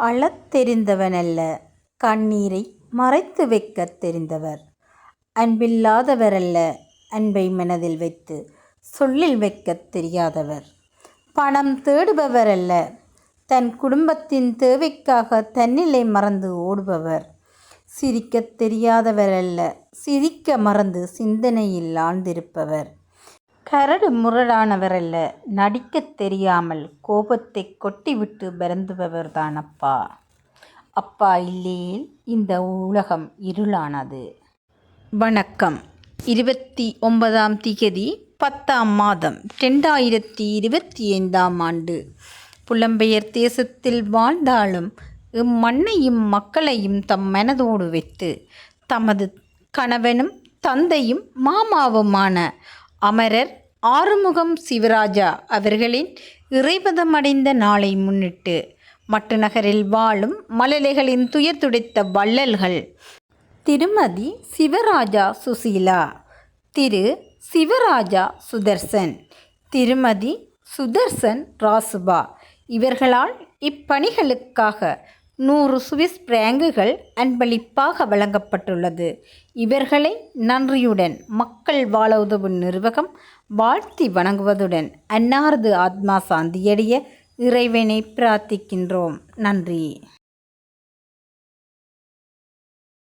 அழத் தெரிந்தவனல்ல கண்ணீரை மறைத்து வைக்கத் தெரிந்தவர். அன்பில்லாதவரல்ல அன்பை மனதில் வைத்து சொல்லில் வைக்கத் தெரியாதவர். பணம் தேடுபவரல்ல தன் குடும்பத்தின் தேவைக்காக தன்னிலை மறந்து ஓடுபவர். சிரிக்கத் தெரியாதவரல்ல சிரிக்க மறந்து சிந்தனையில் ஆழ்ந்திருப்பவர். கரடு முரடானவரல்ல நடிக்கத் தெரியாமல் கோபத்தை கொட்டிவிட்டு வருந்துபவர்தான் அப்பா. அப்பா இல்லையேல் இந்த உலகம் இருளானது. வணக்கம் இருபத்தி ஒன்பதாம் திகதி பத்தாம் மாதம் ரெண்டாயிரத்தி இருபத்தி ஐந்தாம் ஆண்டு. புலம்பெயர் தேசத்தில் வாழ்ந்தாலும் இம்மண்ணையும் மக்களையும் தம் மனதோடு வைத்து தமது கணவனும் தந்தையும் மாமாவுமான அமரர் ஆறுமுகம் சிவராஜா அவர்களின் இறைபதமடைந்த நாளை முன்னிட்டு மட்டுநகரில் வாழும் மழலைகளின் துயர் துடைத்த வள்ளல்கள். திருமதி சிவராஜா சுசீலா. திரு. சிவராஜா சுதர்சன். திருமதி சுதர்சன் ராசுபா. இவர்களால் இப்பணிகளுக்காக நூறு சுவிஸ் பிராங்குகள் அன்பளிப்பாக வழங்கப்பட்டுள்ளது. இவர்களை நன்றியுடன் மக்கள் வாழ உதவும் நிர்வாகம் வாழ்த்தி வணங்குவதுடன் அன்னாரது ஆத்மா சாந்தியடைய இறைவனை பிரார்த்திக்கின்றோம். நன்றி.